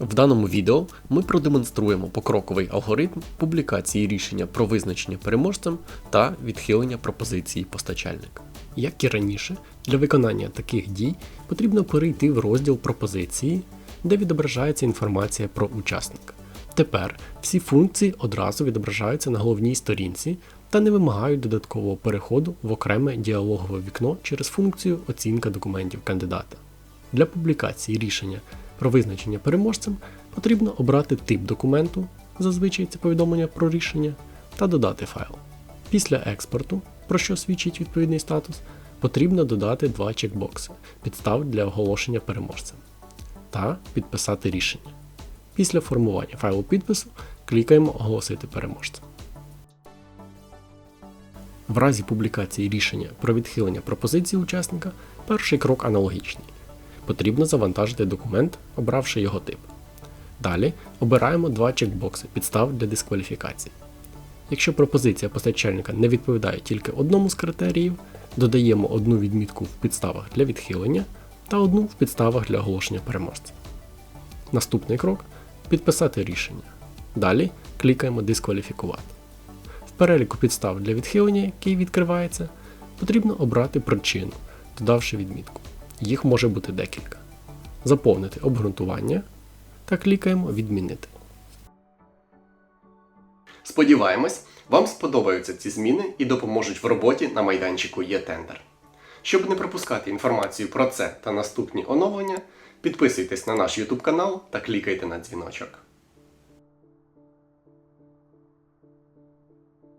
В даному відео ми продемонструємо покроковий алгоритм публікації рішення про визначення переможцем та відхилення пропозиції постачальника. Як і раніше, для виконання таких дій потрібно перейти в розділ пропозиції, де відображається інформація про учасника. Тепер всі функції одразу відображаються на головній сторінці та не вимагають додаткового переходу в окреме діалогове вікно через функцію оцінка документів кандидата. Для публікації рішення про визначення переможцем потрібно обрати тип документу, зазвичай це повідомлення про рішення, та додати файл. Після експорту, про що свідчить відповідний статус, потрібно додати два чекбокси підстав для оголошення переможцем та підписати рішення. Після формування файлу підпису клікаємо Оголосити переможця. В разі публікації рішення про відхилення пропозиції учасника перший крок аналогічний. Потрібно завантажити документ, обравши його тип. Далі обираємо два чекбокси підстав для дискваліфікації. Якщо пропозиція постачальника не відповідає тільки одному з критеріїв, додаємо одну відмітку в підставах для відхилення та одну в підставах для оголошення переможця. Наступний крок підписати рішення. Далі клікаємо Дискваліфікувати. В переліку підстав для відхилення, який відкривається, потрібно обрати причину, додавши відмітку. Їх може бути декілька. Заповнити обґрунтування та клікаємо Відмінити. Сподіваємось, вам сподобаються ці зміни і допоможуть в роботі на майданчику є-тендер. Щоб не пропускати інформацію про це та наступні оновлення, підписуйтесь на наш YouTube канал та клікайте на дзвіночок.